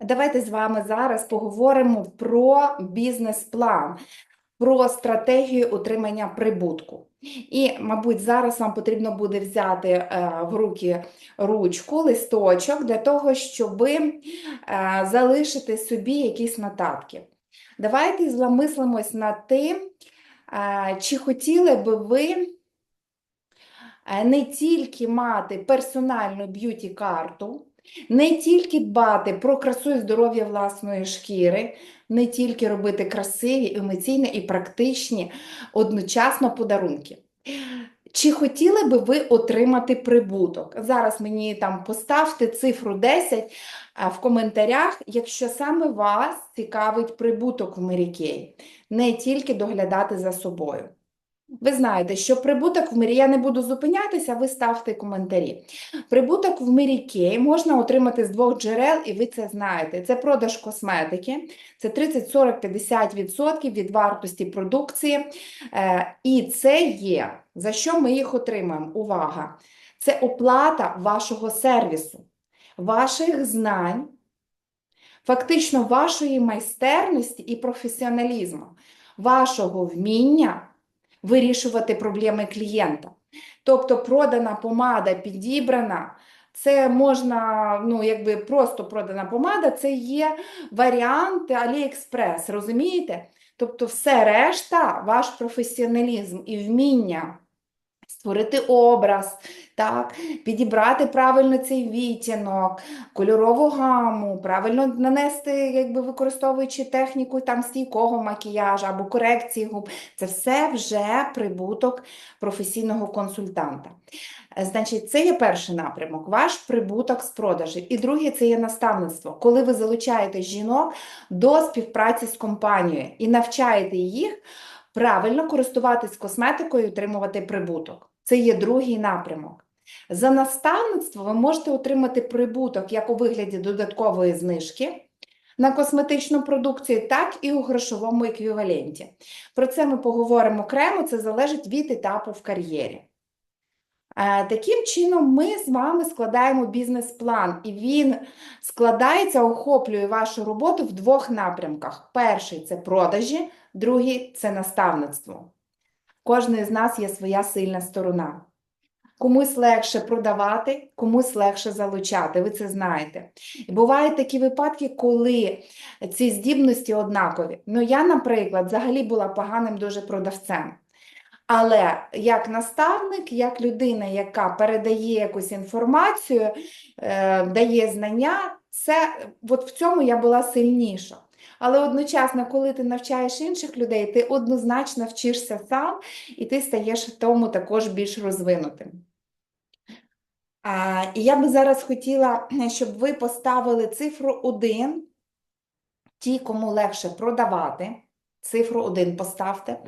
Давайте з вами зараз поговоримо про бізнес-план, про стратегію отримання прибутку. І, мабуть, зараз вам потрібно буде взяти е, в руки ручку, листочок для того, щоб е, залишити собі якісь нотатки. Давайте замислимось над тим, е, чи хотіли би ви не тільки мати персональну б'юті-карту, не тільки дбати про красу і здоров'я власної шкіри, не тільки робити красиві, емоційні і практичні одночасно подарунки. Чи хотіли би ви отримати прибуток? Зараз мені там поставте цифру 10 в коментарях, якщо саме вас цікавить прибуток в Мері не тільки доглядати за собою. Ви знаєте, що прибуток в мирі, я не буду зупинятися, ви ставте коментарі. Прибуток в мирі Кей можна отримати з двох джерел, і ви це знаєте. Це продаж косметики, це 30, 40, 50% від вартості продукції. Е, І це є, за що ми їх отримаємо? Увага! Це оплата вашого сервісу, ваших знань, фактично вашої майстерності і професіоналізму, вашого вміння вирішувати проблеми клієнта. Тобто продана помада підібрана, це можна, ну, якби просто продана помада, це є варіант Аліекспрес, розумієте? Тобто, все решта, ваш професіоналізм і вміння створити образ, так, підібрати правильно цей відтінок, кольорову гаму, правильно нанести, якби використовуючи техніку там стійкого макіяжу або корекції губ. Це все вже прибуток професійного консультанта. Значить, це є перший напрямок, ваш прибуток з продажі. І другий це є наставництво, коли ви залучаєте жінок до співпраці з компанією і навчаєте їх правильно користуватись косметикою і отримувати прибуток. Це є другий напрямок. За наставництво ви можете отримати прибуток як у вигляді додаткової знижки на косметичну продукцію, так і у грошовому еквіваленті. Про це ми поговоримо окремо, це залежить від етапу в кар'єрі. Е, Таким чином, ми з вами складаємо бізнес-план, і він складається, охоплює вашу роботу в двох напрямках. Перший це продажі, другий це наставництво. Кожної з нас є своя сильна сторона. Комусь легше продавати, комусь легше залучати, ви це знаєте. І бувають такі випадки, коли ці здібності однакові. Ну, я, наприклад, взагалі була поганим дуже продавцем. Але як наставник, як людина, яка передає якусь інформацію, е, дає знання, це, от в цьому я була сильніша. Але одночасно, коли ти навчаєш інших людей, ти однозначно вчишся сам, і ти стаєш в тому також більш розвинутим. А, і я би зараз хотіла, щоб ви поставили цифру 1, ті, кому легше продавати, цифру 1 поставте.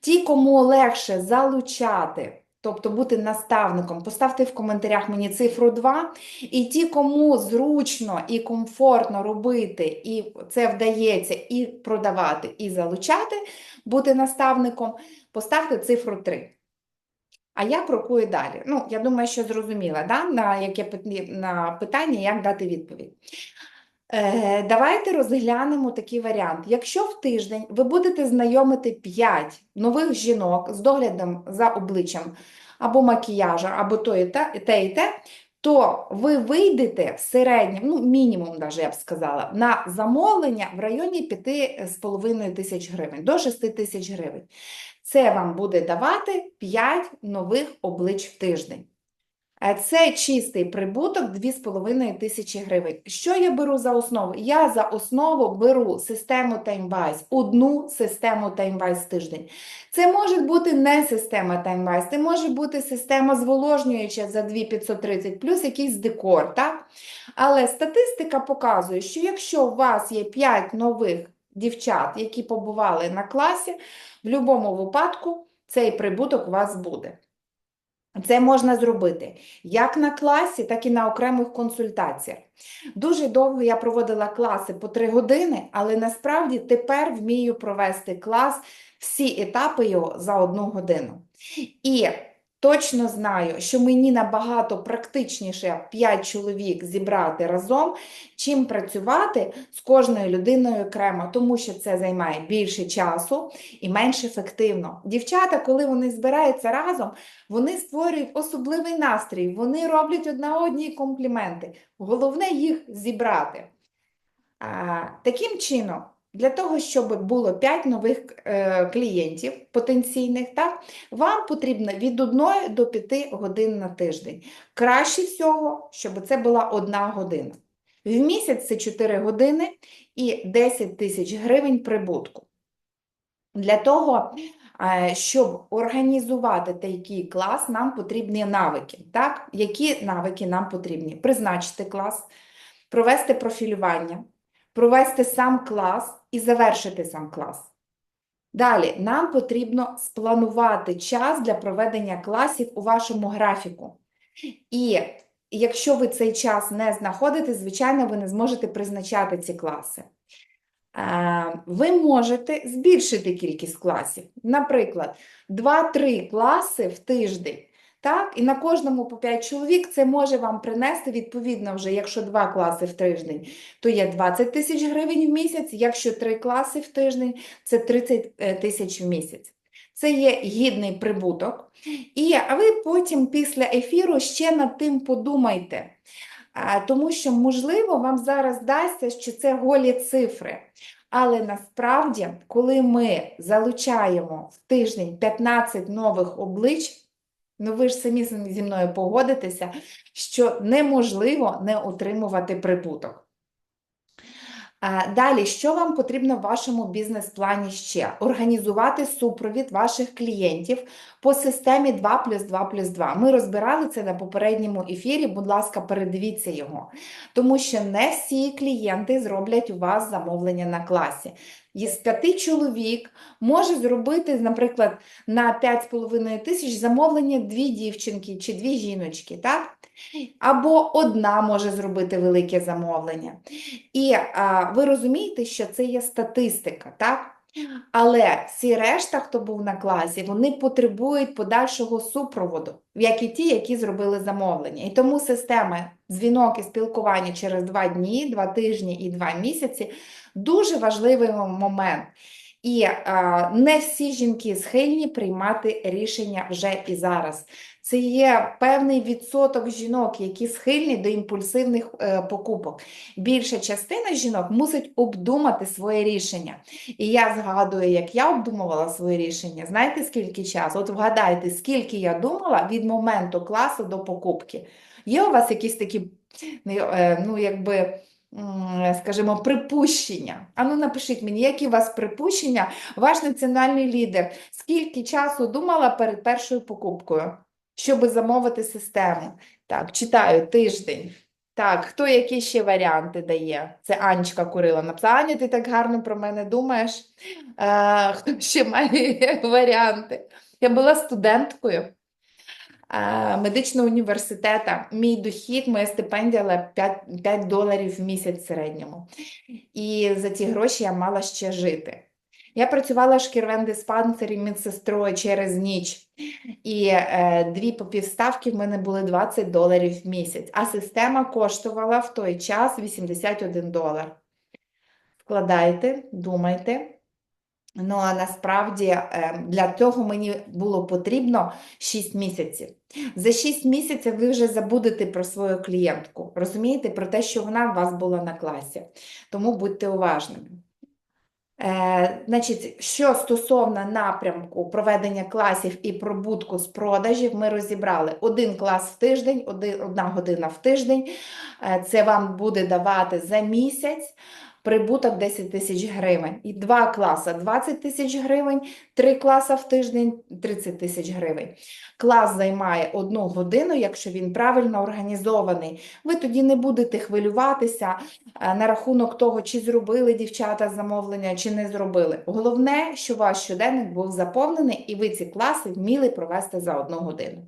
Ті, кому легше залучати, тобто бути наставником, поставте в коментарях мені цифру 2. І ті, кому зручно і комфортно робити, і це вдається і продавати, і залучати, бути наставником, поставте цифру 3. А я крокую далі. Ну, я думаю, що зрозуміла, да? на яке на питання, як дати відповідь. Е, Давайте розглянемо такий варіант. Якщо в тиждень ви будете знайомити 5 нових жінок з доглядом за обличчям або макіяжем, або то і те, те і те, то ви вийдете в середньому, ну мінімум, даже, я б сказала, на замовлення в районі 5,5 тисяч гривень, до 6 тисяч гривень. Це вам буде давати 5 нових облич в тиждень. Це чистий прибуток 2,5 тисячі гривень. Що я беру за основу? Я за основу беру систему TimeWise, одну систему TimeWise тиждень. Це може бути не система TimeWise, це може бути система зволожнююча за 2,530 плюс якийсь декор, так? Але статистика показує, що якщо у вас є 5 нових дівчат, які побували на класі, в будь-якому випадку цей прибуток у вас буде. Це можна зробити як на класі, так і на окремих консультаціях. Дуже довго я проводила класи по 3 години, але насправді тепер вмію провести клас, всі етапи його за одну годину. І точно знаю, що мені набагато практичніше 5 чоловік зібрати разом, чим працювати з кожною людиною окремо, тому що це займає більше часу і менш ефективно. Дівчата, коли вони збираються разом, вони створюють особливий настрій, вони роблять одна одній компліменти. Головне їх зібрати. А, таким чином, для того, щоб було 5 нових е, клієнтів потенційних, так, вам потрібно від 1 до 5 годин на тиждень. Краще всього, щоб це була одна година. В місяць це 4 години і 10 тисяч гривень прибутку. Для того, е, щоб організувати такий клас, нам потрібні навики. Так? Які навики нам потрібні? Призначити клас, провести профілювання, провести сам клас і завершити сам клас. Далі, нам потрібно спланувати час для проведення класів у вашому графіку. І якщо ви цей час не знаходите, звичайно, ви не зможете призначати ці класи. Е, Ви можете збільшити кількість класів. Наприклад, 2-3 класи в тиждень. Так? І на кожному по 5 чоловік це може вам принести, відповідно, вже, якщо 2 класи в тиждень, то є 20 тисяч гривень в місяць, якщо 3 класи в тиждень, це 30 е, тисяч в місяць. Це є гідний прибуток. І а ви потім після ефіру ще над тим подумайте. Тому що, можливо, вам зараз здасться, що це голі цифри. Але насправді, коли ми залучаємо в тиждень 15 нових облич, ну ви ж самі зі мною погодитеся, що неможливо не отримувати прибуток. Далі, що вам потрібно в вашому бізнес-плані ще? Організувати супровід ваших клієнтів по системі 2 плюс 2 плюс 2. Ми розбирали це на попередньому ефірі, будь ласка, передивіться його. Тому що не всі клієнти зроблять у вас замовлення на класі. Із п'яти чоловік може зробити, наприклад, на 5,5 тисяч замовлення дві дівчинки чи дві жіночки, так? Або одна може зробити велике замовлення. І а, ви розумієте, що це є статистика, так? Але всі решта, хто був на класі, вони потребують подальшого супроводу, як і ті, які зробили замовлення. І тому система дзвінок і спілкування через два дні, два тижні і два місяці дуже важливий момент. І а, не всі жінки схильні приймати рішення вже і зараз. Це є певний відсоток жінок, які схильні до імпульсивних е, покупок. Більша частина жінок мусить обдумати своє рішення. І я згадую, як я обдумувала своє рішення. Знаєте, скільки часу? От вгадайте, скільки я думала від моменту класу до покупки. Є у вас якісь такі, е, ну, якби скажімо, припущення. Ану, напишіть мені, які у вас припущення, ваш національний лідер, скільки часу думала перед першою покупкою, щоб замовити систему? Так, читаю тиждень. Так, хто які ще варіанти дає? Це Анечка Курила написала. Аня, ти так гарно про мене думаєш. А, Хто ще має варіанти? Я була студенткою медичного університету. Мій дохід, моя стипендія 5, 5 доларів в місяць в середньому. І за ці гроші я мала ще жити. Я працювала в шкірвен-диспансері медсестрою через ніч, і е, дві по півставки в мене були 20 доларів в місяць, а система коштувала в той час 81 долар. Вкладайте, думайте. Ну, а насправді ем, для того мені було потрібно 6 місяців. За 6 місяців ви вже забудете про свою клієнтку, розумієте, про те, що вона у вас була на класі. Тому будьте уважними. Е, Значить, Що стосовно напрямку проведення класів і прибутку з продажів, ми розібрали один клас в тиждень, один, одна година в тиждень. Е, це вам буде давати за місяць прибуток 10 тисяч гривень. І два класи 20 тисяч гривень, три класи в тиждень 30 тисяч гривень. Клас займає одну годину, якщо він правильно організований. Ви тоді не будете хвилюватися е, на рахунок того, чи зробили дівчата замовлення, чи не зробили. Головне, що ваш щоденник був заповнений, і ви ці класи вміли провести за одну годину.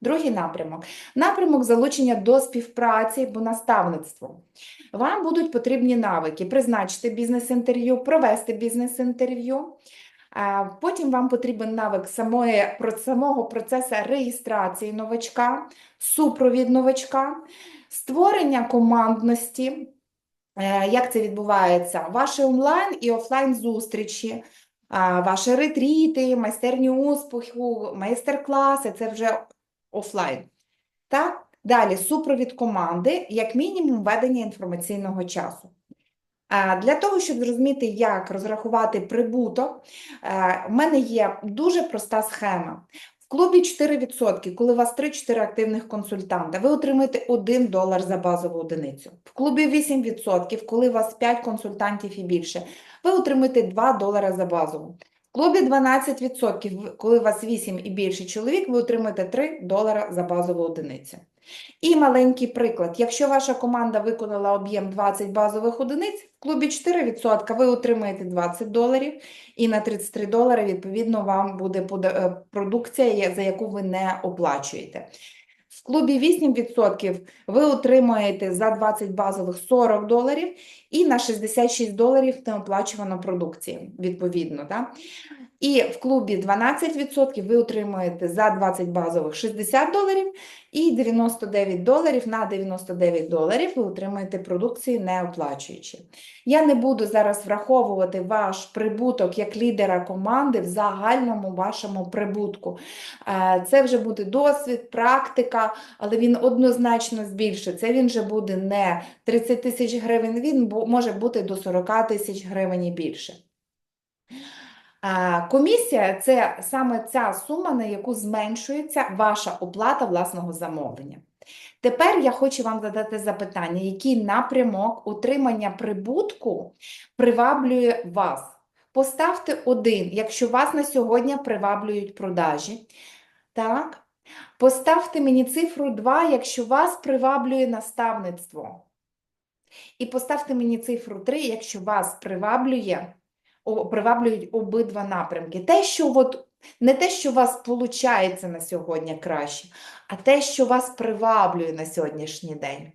Другий напрямок напрямок залучення до співпраці або наставництво. Вам будуть потрібні навики: призначити бізнес-інтерв'ю, провести бізнес-інтерв'ю, Потім вам потрібен навик самої, самого процесу реєстрації новачка, супровід новачка, створення командності. Е, Як це відбувається? Ваші онлайн і офлайн зустрічі, ваші ретріти, майстерні успіху, майстер-класи це вже офлайн. Так? Далі супровід команди, як мінімум ведення інформаційного часу. Для того, щоб зрозуміти, як розрахувати прибуток, е, в мене є дуже проста схема. В клубі 4%, коли у вас 3-4 активних консультанта, ви отримаєте 1 долар за базову одиницю. В клубі 8%, коли у вас 5 консультантів і більше, ви отримаєте 2 долара за базову. Клубі 12%, коли у вас 8 і більше чоловік, ви отримаєте 3 долара за базову одиницю. І маленький приклад. Якщо ваша команда виконала об'єм 20 базових одиниць, в клубі 4% ви отримаєте 20 доларів, і на 33 долари, відповідно, вам буде е, продукція, за яку ви не оплачуєте. В клубі 8% ви отримаєте за 20 базових 40 доларів, і на 66 доларів неоплачувано продукції, відповідно. Да? І в клубі 12% ви отримуєте за 20 базових 60 доларів, і 99 доларів на 99 доларів ви отримаєте продукції не оплачуючи. Я не буду зараз враховувати ваш прибуток як лідера команди в загальному вашому прибутку. Е, Це вже буде досвід, практика, але він однозначно збільшиться. Він вже буде не 30 тисяч гривень, він може бути до 40 тисяч гривень і більше. Комісія – це саме ця сума, на яку зменшується ваша оплата власного замовлення. Тепер я хочу вам задати запитання, який напрямок утримання прибутку приваблює вас? Поставте один, якщо вас на сьогодні приваблюють продажі. Так? Поставте мені цифру 2, якщо вас приваблює наставництво. І поставте мені цифру 3, якщо вас приваблює приваблюють обидва напрямки. Те, що от, не те, що у вас виходить на сьогодні краще, а те, що вас приваблює на сьогоднішній день.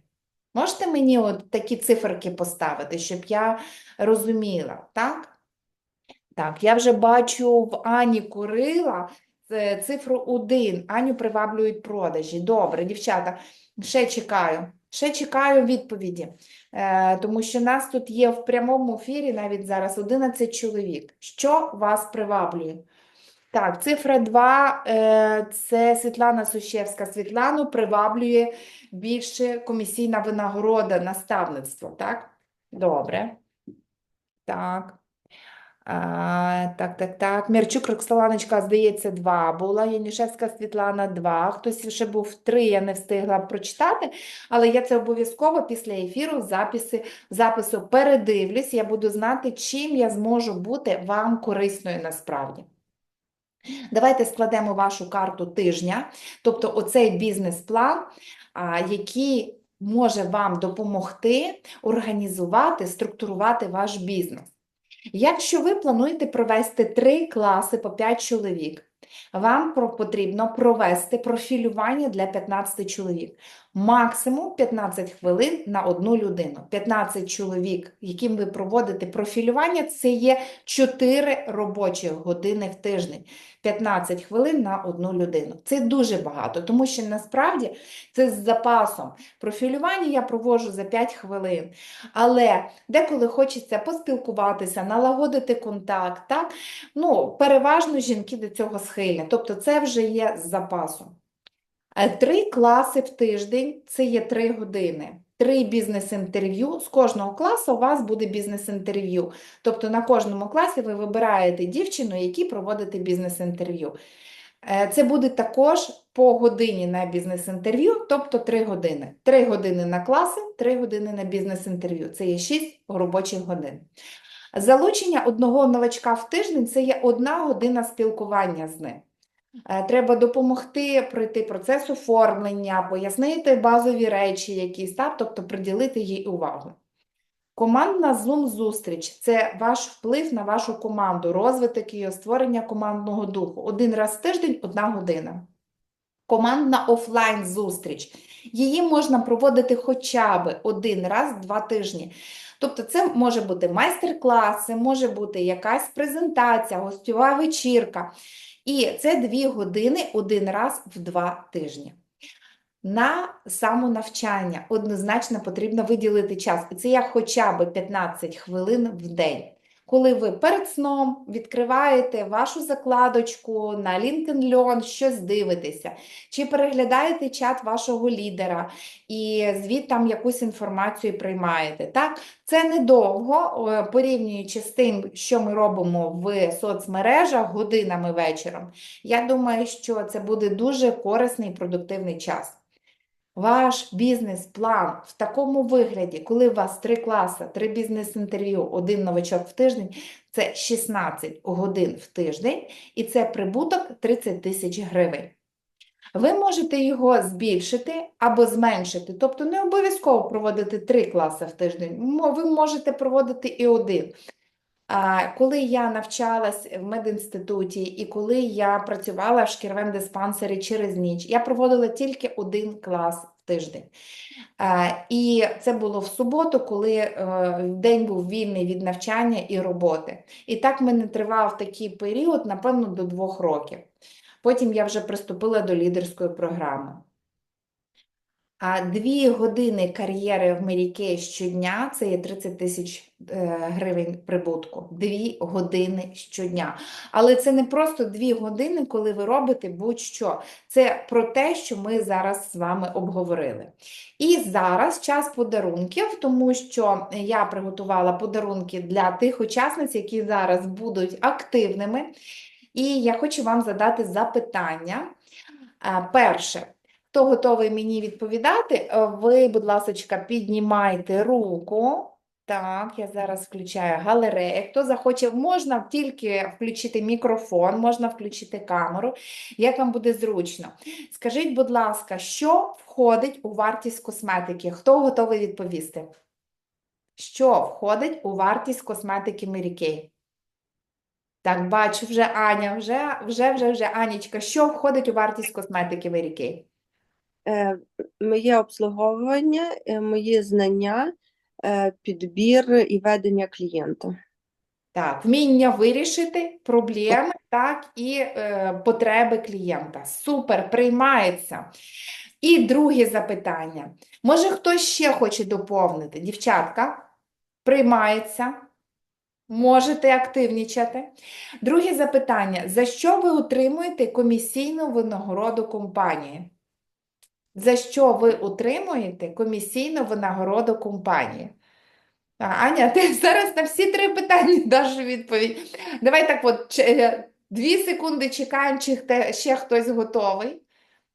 Можете мені от такі циферки поставити, щоб я розуміла, так? Так, я вже бачу в Ані Курила е, цифру 1. Аню приваблюють продажі. Добре, дівчата, ще чекаю. Ще чекаю відповіді, е, тому що нас тут є в прямому ефірі навіть зараз 11 чоловік. Що вас приваблює? Так, цифра 2 е, це Світлана Сущевська. Світлану приваблює більше комісійна винагорода, наставництво, так? Добре. Так. Так, так, так. Мірчук Роксоланочка, здається, 2 була. Янішевська Світлана 2. Хтось ще був 3, я не встигла прочитати, але я це обов'язково після ефіру записи, запису передивлюсь. Я буду знати, чим я зможу бути вам корисною насправді. Давайте складемо вашу карту тижня, тобто оцей бізнес-план, який може вам допомогти організувати, структурувати ваш бізнес. Якщо ви плануєте провести три класи по 5 чоловік, вам потрібно провести профілювання для 15 чоловік. Максимум 15 хвилин на одну людину. 15 чоловік, яким ви проводите профілювання, це є 4 робочі години в тиждень. 15 хвилин на одну людину. Це дуже багато, тому що насправді це з запасом. Профілювання я проводжу за 5 хвилин, але деколи хочеться поспілкуватися, налагодити контакт. Так? Ну, переважно жінки до цього схильні, тобто це вже є з запасом. Е, Три класи в тиждень це є три години. Три бізнес-інтерв'ю. З кожного класу у вас буде бізнес-інтерв'ю. Тобто на кожному класі ви вибираєте дівчину, якій проводите бізнес-інтерв'ю. Е, Це буде також по годині на бізнес-інтерв'ю, тобто 3 години. 3 години на класи, 3 години на бізнес-інтерв'ю. Це є 6 робочих годин. Залучення одного новачка в тиждень це є одна година спілкування з ним. Е, Треба допомогти пройти процес оформлення, пояснити базові речі якісь, так? Тобто приділити їй увагу. Командна Zoom-зустріч – це ваш вплив на вашу команду, розвиток її, створення командного духу. Один раз в тиждень – одна година. Командна офлайн-зустріч. Її можна проводити хоча б один раз в два тижні. Тобто це може бути майстер-клас, це може бути якась презентація, гостьова вечірка. І це дві години один раз в два тижні. На самонавчання однозначно потрібно виділити час. І це як хоча б 15 хвилин в день. Коли ви перед сном відкриваєте вашу закладочку на LinkedIn Learn, щось дивитеся, чи переглядаєте чат вашого лідера і звідти там якусь інформацію приймаєте. Так? Це недовго, порівнюючи з тим, що ми робимо в соцмережах годинами вечором. Я думаю, що це буде дуже корисний і продуктивний час. Ваш бізнес-план в такому вигляді, коли у вас три класи, три бізнес-інтерв'ю, один новачок в тиждень, це 16 годин в тиждень, і це прибуток 30 тисяч гривень. Ви можете його збільшити або зменшити, тобто не обов'язково проводити три класи в тиждень, ви можете проводити і один. Коли я навчалась в медінституті і коли я працювала в шкірвен диспансері через ніч, я проводила тільки один клас в тиждень. І це було в суботу, коли е, день був вільний від навчання і роботи. І так мене тривав такий період, напевно, до двох років. Потім я вже приступила до лідерської програми. Дві години кар'єри в Mary щодня це є 30 тисяч е, гривень прибутку. Дві години щодня. Але це не просто дві години, коли ви робите будь-що. Це про те, що ми зараз з вами обговорили. І зараз час подарунків, тому що я приготувала подарунки для тих учасниць, які зараз будуть активними. І я хочу вам задати запитання. Перше, хто готовий мені відповідати, е, ви, будь ласка, піднімайте руку. Так, я зараз включаю галерею. Хто захоче, можна тільки включити мікрофон, можна включити камеру, як вам буде зручно. Скажіть, будь ласка, що входить у вартість косметики? Хто готовий відповісти? Що входить у вартість косметики Mary? Так, бачу вже Аня, вже, вже, вже, вже Анічка. Що входить у вартість косметики Mary? Е, Моє обслуговування, е, мої знання, е, підбір і ведення клієнта. Так, вміння вирішити проблеми, так, і е, потреби клієнта. Супер, приймається. І друге запитання. Може, хтось ще хоче доповнити? Дівчатка, приймається. Можете активнічати. Друге запитання. За що ви отримуєте комісійну винагороду компанії? За що ви отримуєте комісійну винагороду компанії? Аня, ти зараз на всі три питання даш відповідь. Давай так от, е, дві секунди чекаємо, чи ще хтось готовий.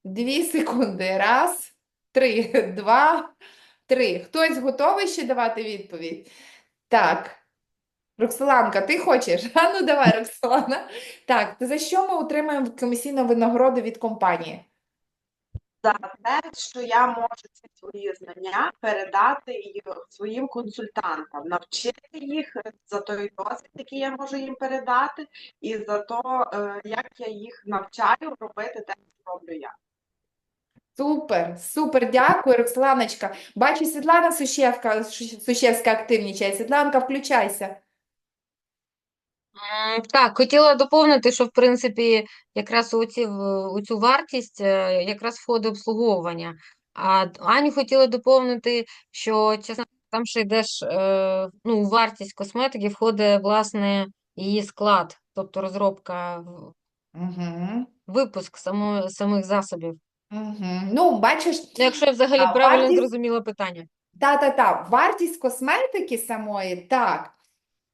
Дві секунди. Раз, три, два, три. Хтось готовий ще давати відповідь? Так. Роксоланка, ти хочеш? А ну давай, Роксолана. Так, за що ми отримаємо комісійну винагороду від компанії? За те, що я можу ці свої знання передати своїм консультантам, навчити їх за той досвід, який я можу їм передати, і за те, як я їх навчаю робити те, що роблю я. Супер, супер, дякую, Роксоланочка. Бачу, Світлана Сущевка, Сущевська активнічає. Світланка, включайся. М, Так, хотіла доповнити, що в принципі якраз у, ці, у цю вартість е, якраз входить обслуговування. А Аню хотіла доповнити, що чесно, там ще йдеш, е, ну, у вартість косметики входить власне її склад, тобто розробка, в- Угу, випуск само, самих засобів. угу. Ну, бачиш, Ну, Якщо я взагалі А правильно вартість- зрозуміла питання. Та-та-та, вартість косметики самої, так,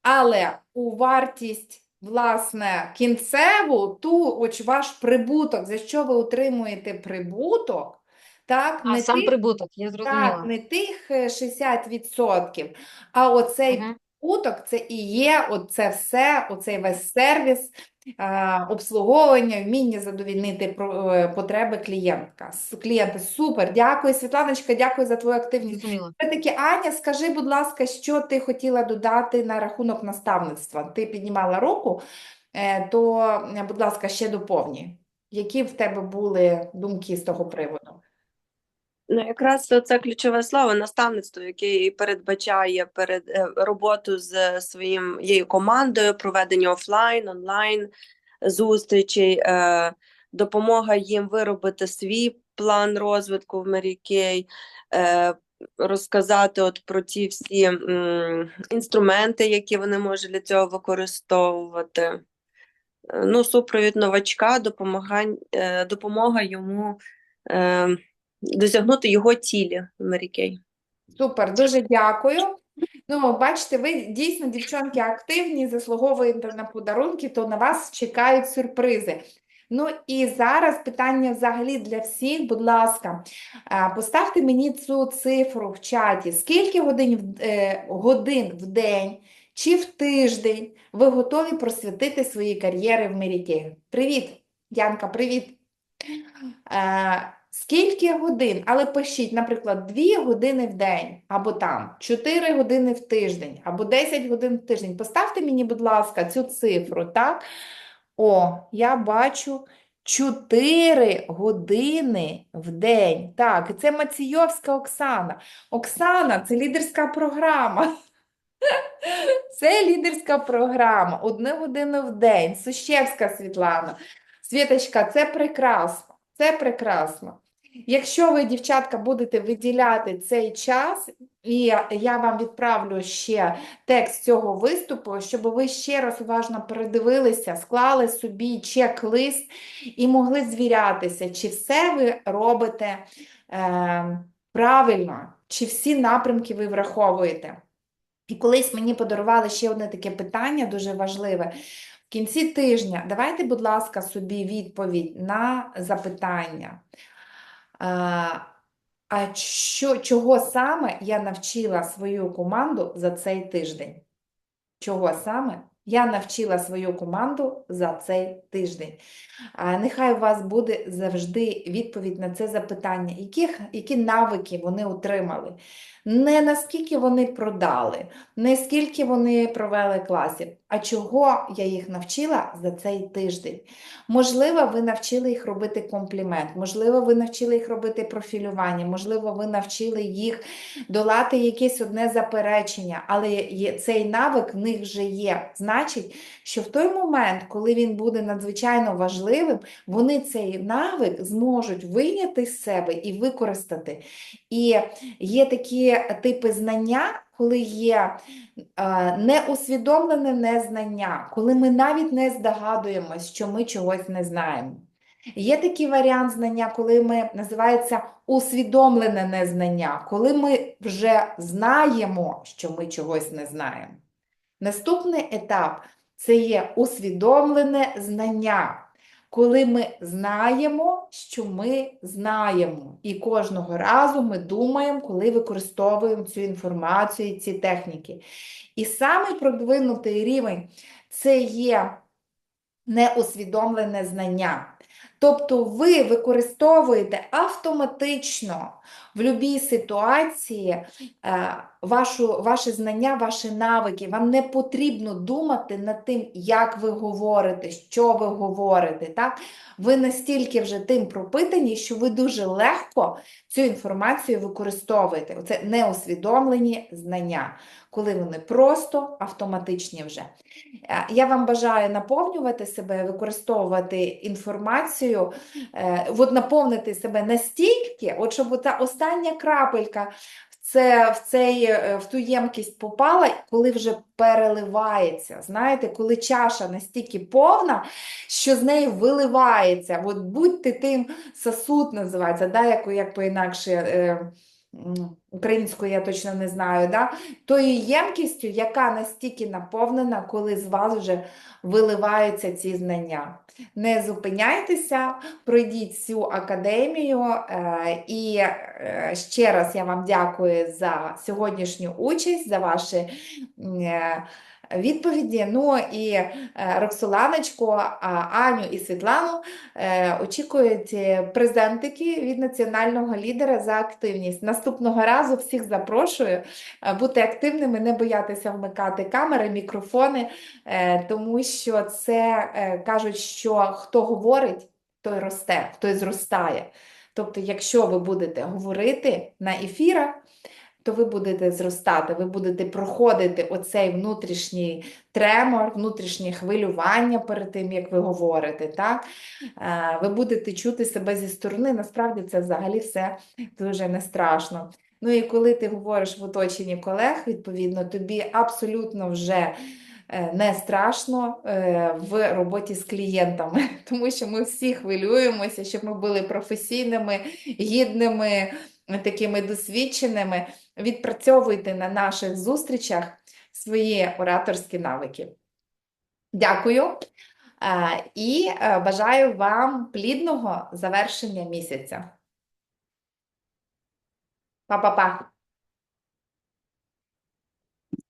але у вартість, власне, кінцеву, ту, ваш прибуток, за що ви отримуєте прибуток, так, А не сам тих, прибуток, я так, не тих е, 60%, а оцей Мгм. прибуток, це і є оце все, оцей весь сервіс, е, обслуговування, вміння задовільнити е, потреби клієнтка. Клієнта, супер, дякую, Світланочка, дякую за твою активність. Все-таки, Аня, скажи, будь ласка, що ти хотіла додати на рахунок наставництва? Ти піднімала руку, е, то, е, будь ласка, ще доповні. Які в тебе були думки з того приводу? Ну, якраз це ключове слово наставництво, яке передбачає перед е, роботу з своєю командою, проведення офлайн, онлайн зустрічей, е, допомога їм виробити свій план розвитку в е, розказати от про ті всі інструменти, які вони можуть для цього використовувати. Е, Ну, супровід новачка, допомога йому. Досягнути його цілі Mary Супер, дуже дякую. Ну, бачите, ви дійсно, дівчонки, активні, заслуговуєте на подарунки, то на вас чекають сюрпризи. Ну і зараз питання взагалі для всіх, будь ласка, поставте мені цю цифру в чаті. Скільки годин е, годин в день чи в тиждень ви готові просвятити свої кар'єри в Меріті? Привіт, Янка, привіт. Скільки годин? Але пишіть, наприклад, 2 години в день, або там 4 години в тиждень, або 10 годин в тиждень. Поставте мені, будь ласка, цю цифру, так? О, я бачу 4 години в день. Так, і це Маційовська Оксана. Оксана, це лідерська програма. Це лідерська програма. Одну годину в день. Сущевська Світлана. Світочка, це прекрасно. Це прекрасно. Якщо ви, дівчатка, будете виділяти цей час, і я, вам відправлю ще текст цього виступу, щоб ви ще раз уважно передивилися, склали собі чек-лист і могли звірятися, чи все ви робите е, правильно, чи всі напрямки ви враховуєте. І колись мені подарували ще одне таке питання, дуже важливе. В кінці тижня давайте, будь ласка, собі відповідь на запитання. А, що, чого саме я навчила свою команду за цей тиждень? Чого саме я навчила свою команду за цей тиждень? А, нехай у вас буде завжди відповідь на це запитання, яких, які навики вони отримали, не наскільки вони продали, не скільки вони провели класів, а чого я їх навчила за цей тиждень. Можливо, ви навчили їх робити комплімент, можливо, ви навчили їх робити профілювання, можливо, ви навчили їх долати якесь одне заперечення, але цей навик в них вже є. Значить, що в той момент, коли він буде надзвичайно важливим, вони цей навик зможуть вийняти з себе і використати. І є такі типи знання, коли є неусвідомлене незнання, коли ми навіть не здогадуємось, що ми чогось не знаємо. Є такий варіант знання, коли ми називається усвідомлене незнання, коли ми вже знаємо, що ми чогось не знаємо. Наступний етап це є усвідомлене знання, коли ми знаємо, що ми знаємо. І кожного разу ми думаємо, коли використовуємо цю інформацію і ці техніки. І самий продвинутий рівень це є неусвідомлене знання. Тобто ви використовуєте автоматично в будь-якій ситуації е, вашу, ваші знання, ваші навики. Вам не потрібно думати над тим, як ви говорите, що ви говорите. Так? Ви настільки вже тим пропитані, що ви дуже легко цю інформацію використовуєте. Оце неусвідомлені знання, коли вони просто автоматичні вже. Е, Я вам бажаю наповнювати себе, використовувати інформацію, е, от наповнити себе настільки, от щоб та остання крапелька в, це, в, цей, е, в ту ємкість попала, коли вже переливається. Знаєте, коли чаша настільки повна, що з неї виливається. От будьте тим сосуд називається, да, як, як по-інакше. Е, м, Українською я точно не знаю, да? тою ємкістю, яка настільки наповнена, коли з вас вже виливаються ці знання. Не зупиняйтеся, пройдіть цю академію. е, І е, ще раз я вам дякую за сьогоднішню участь, за ваші е, відповіді. Ну і е, Роксоланочку, Аню і Світлану е, очікують е, презентики від національного лідера за активність. Наступного разу всіх запрошую бути активними, не боятися вмикати камери, мікрофони, тому що це кажуть, що хто говорить, той росте, той зростає. Тобто, якщо ви будете говорити на ефірах, то ви будете зростати, ви будете проходити оцей внутрішній тремор, внутрішнє хвилювання перед тим, як ви говорите, так? Е, Ви будете чути себе зі сторони, насправді це взагалі все дуже не страшно. Ну і коли ти говориш в оточенні колег, відповідно, тобі абсолютно вже е, не страшно е, в роботі з клієнтами, тому що ми всі хвилюємося, щоб ми були професійними, гідними, такими досвідченими. Відпрацьовуйте на наших зустрічах свої ораторські навики. Дякую. Е, І е, бажаю вам плідного завершення місяця. Па-па-па.